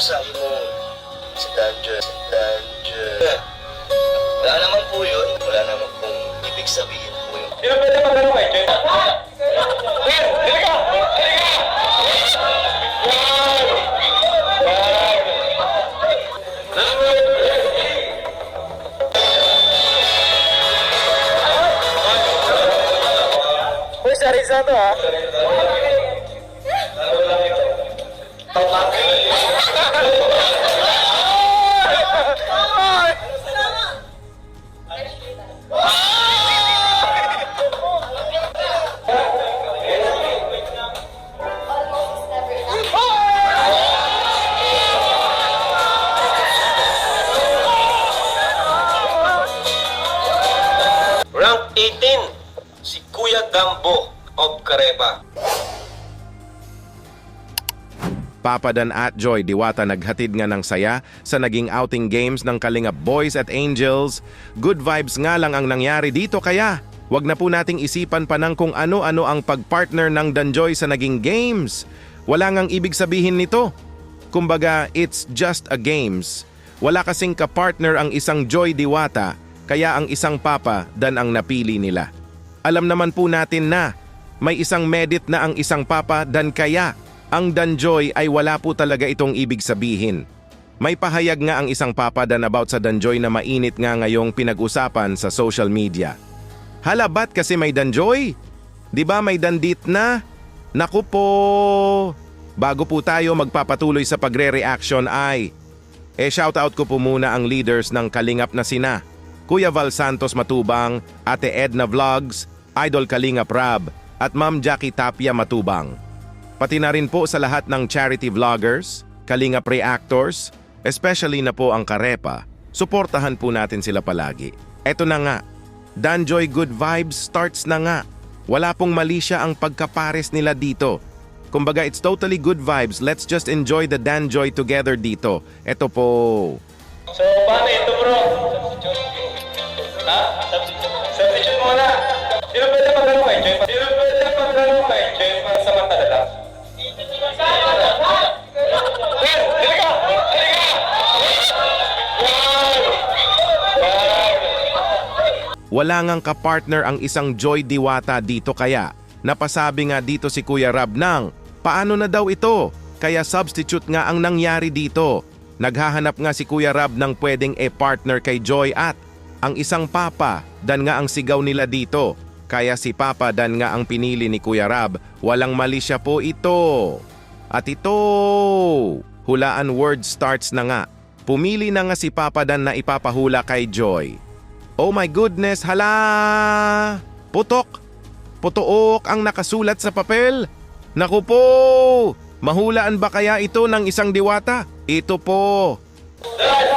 sabi mo, si Danjo, si Danjo. Wala naman po yun. Wala naman pong ibig sabihin po yun. Sino pwede magtanong kay Jen? Jen, dili ka! Dili ka! Uy, sorry ha. ตกครับ Papa Dan at Joy Diwata naghatid nga ng saya sa naging outing games ng Kalingap Boys at Angels. Good vibes nga lang ang nangyari dito kaya wag na po nating isipan pa ng kung ano-ano ang pagpartner ng Danjoy sa naging games. Wala ngang ibig sabihin nito. Kumbaga, it's just a games. Wala kasing kapartner ang isang Joy Diwata kaya ang isang Papa Dan ang napili nila. Alam naman po natin na may isang medit na ang isang Papa Dan kaya ang Danjoy ay wala po talaga itong ibig sabihin. May pahayag nga ang isang Papa Dan about sa Danjoy na mainit nga ngayong pinag-usapan sa social media. Halabat kasi may Danjoy? Di ba may dandit na? Naku po! Bago po tayo magpapatuloy sa pagre-reaction ay, eh shoutout ko po muna ang leaders ng Kalingap na sina. Kuya Val Santos Matubang, Ate Edna Vlogs, Idol Kalingap Rab, at Ma'am Jackie Tapia Matubang. Pati na rin po sa lahat ng charity vloggers, Kalingap Reactors, especially na po ang Karepa, suportahan po natin sila palagi. Eto na nga, Danjoy Good Vibes starts na nga. Wala pong mali siya ang pagkapares nila dito. Kumbaga, it's totally good vibes. Let's just enjoy the Danjoy together dito. Eto po. So, paano Wala ngang kapartner ang isang Joy Diwata dito kaya. Napasabi nga dito si Kuya Rab ng, paano na daw ito? Kaya substitute nga ang nangyari dito. Naghahanap nga si Kuya Rab ng pwedeng e-partner kay Joy at ang isang papa, dan nga ang sigaw nila dito. Kaya si Papa dan nga ang pinili ni Kuya Rab, walang mali siya po ito. At ito, hulaan word starts na nga. Pumili na nga si Papa Dan na ipapahula kay Joy. Oh my goodness, hala! Putok! Putuok ang nakasulat sa papel. Naku po! Mahulaan ba kaya ito ng isang diwata? Ito po. Oh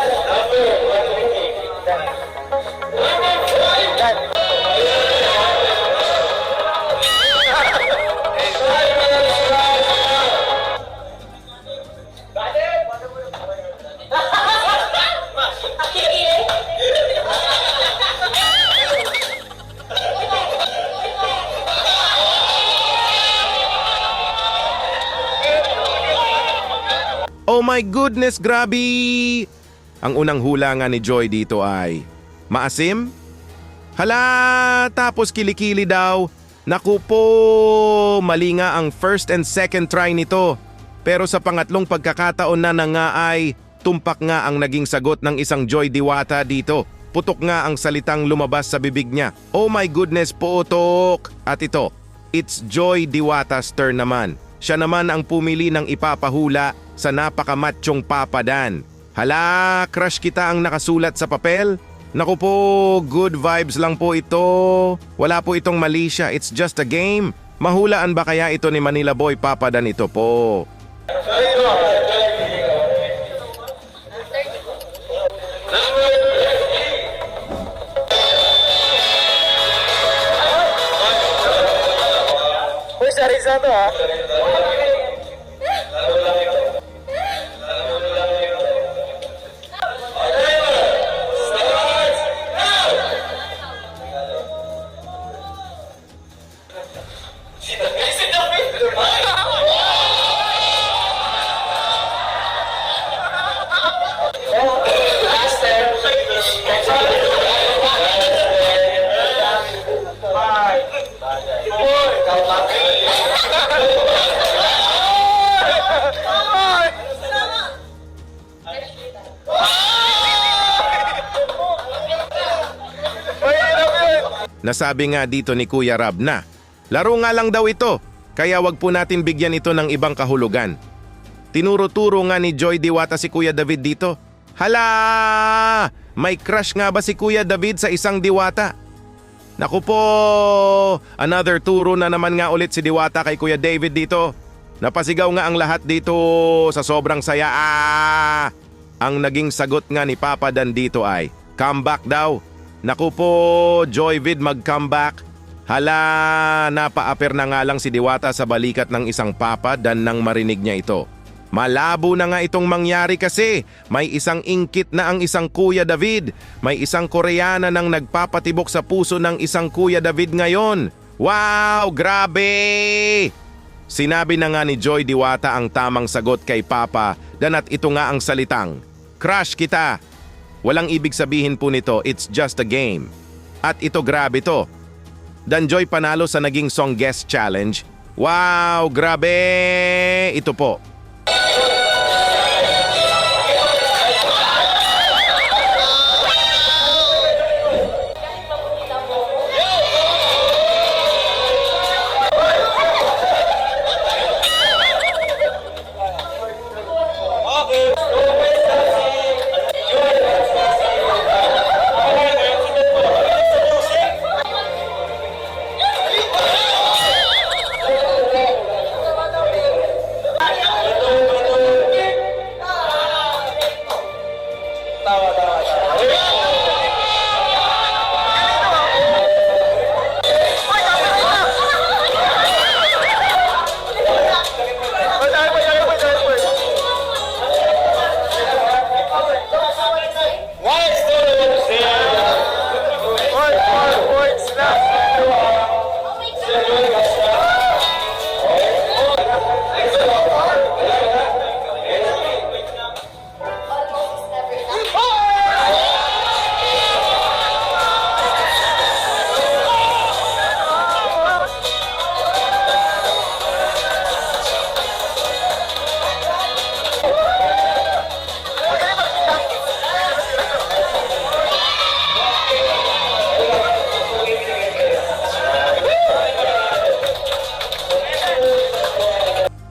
my goodness, grabe! Ang unang hula nga ni Joy dito ay, maasim? Hala, tapos kilikili daw. Naku po, mali nga ang first and second try nito. Pero sa pangatlong pagkakataon na na nga ay, tumpak nga ang naging sagot ng isang Joy Diwata dito. Putok nga ang salitang lumabas sa bibig niya. Oh my goodness, putok! At ito, it's Joy Diwata's turn naman. Siya naman ang pumili ng ipapahula sa napakamatsyong papadan. Hala, crush kita ang nakasulat sa papel? Naku po, good vibes lang po ito. Wala po itong mali siya, it's just a game. Mahulaan ba kaya ito ni Manila Boy Papadan ito po? Uy, sorry sa to ha. Nasabi nga dito ni Kuya Rab na, laro nga lang daw ito, kaya wag po natin bigyan ito ng ibang kahulugan. Tinuro-turo nga ni Joy Diwata si Kuya David dito. Hala! May crush nga ba si Kuya David sa isang diwata? Naku po! Another turo na naman nga ulit si Diwata kay Kuya David dito. Napasigaw nga ang lahat dito sa sobrang saya. Ah! Ang naging sagot nga ni Papa Dan dito ay, comeback daw. Naku po, Joyvid mag-comeback. Hala, napaaper na nga lang si Diwata sa balikat ng isang Papa Dan nang marinig niya ito. Malabo na nga itong mangyari kasi may isang ingkit na ang isang Kuya David. May isang Koreana nang nagpapatibok sa puso ng isang Kuya David ngayon. Wow, grabe! Sinabi na nga ni Joy Diwata ang tamang sagot kay Papa dan at ito nga ang salitang, Crush kita! Walang ibig sabihin po nito, it's just a game. At ito grabe to. Dan Joy panalo sa naging Song Guest Challenge. Wow, grabe! Ito po.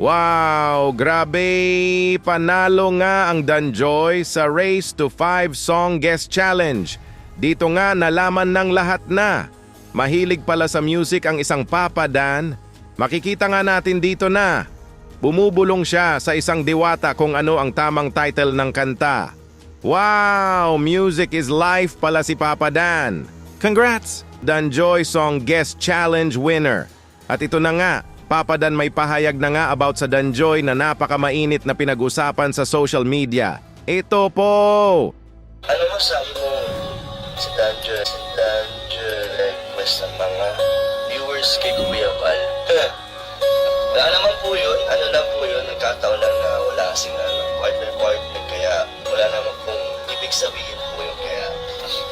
Wow, grabe! Panalo nga ang Danjoy sa Race to 5 Song Guest Challenge. Dito nga nalaman ng lahat na. Mahilig pala sa music ang isang Papa Dan. Makikita nga natin dito na. Bumubulong siya sa isang diwata kung ano ang tamang title ng kanta. Wow! Music is life pala si Papa Dan. Congrats! Danjoy Song Guest Challenge winner. At ito na nga, Papa Dan may pahayag na nga about sa Danjoy na napakamainit na pinag-usapan sa social media. Ito po! Ano masabi mo si Danjo, si Danjo request ng mga viewers kay Kuya Val? Eh, Wala naman po yun. Ano lang po yun. Nagkataon lang na wala kasing ano, partner-partner. Kaya wala naman pong ibig sabihin po yun. Kaya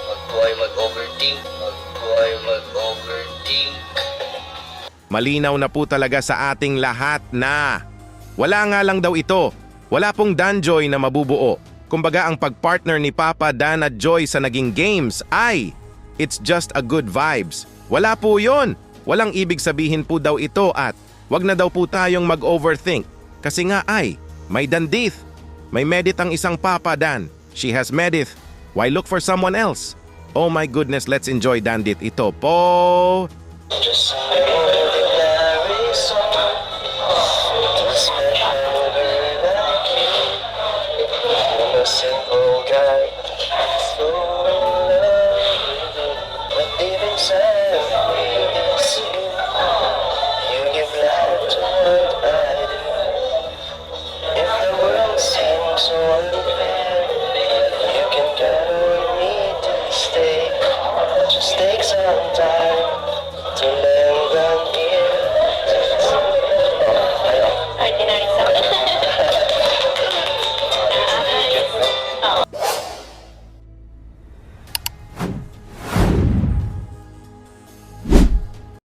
wag po ay mag-overthink. Wag po ay mag-overthink. Malinaw na po talaga sa ating lahat na wala nga lang daw ito. Wala pong Danjoy na mabubuo. Kumbaga ang pagpartner ni Papa Dan at Joy sa naging games ay it's just a good vibes. Wala po yon. Walang ibig sabihin po daw ito at wag na daw po tayong mag-overthink. Kasi nga ay, may dandith. May medit ang isang Papa Dan. She has medith. Why look for someone else? Oh my goodness, let's enjoy dandit ito po. Just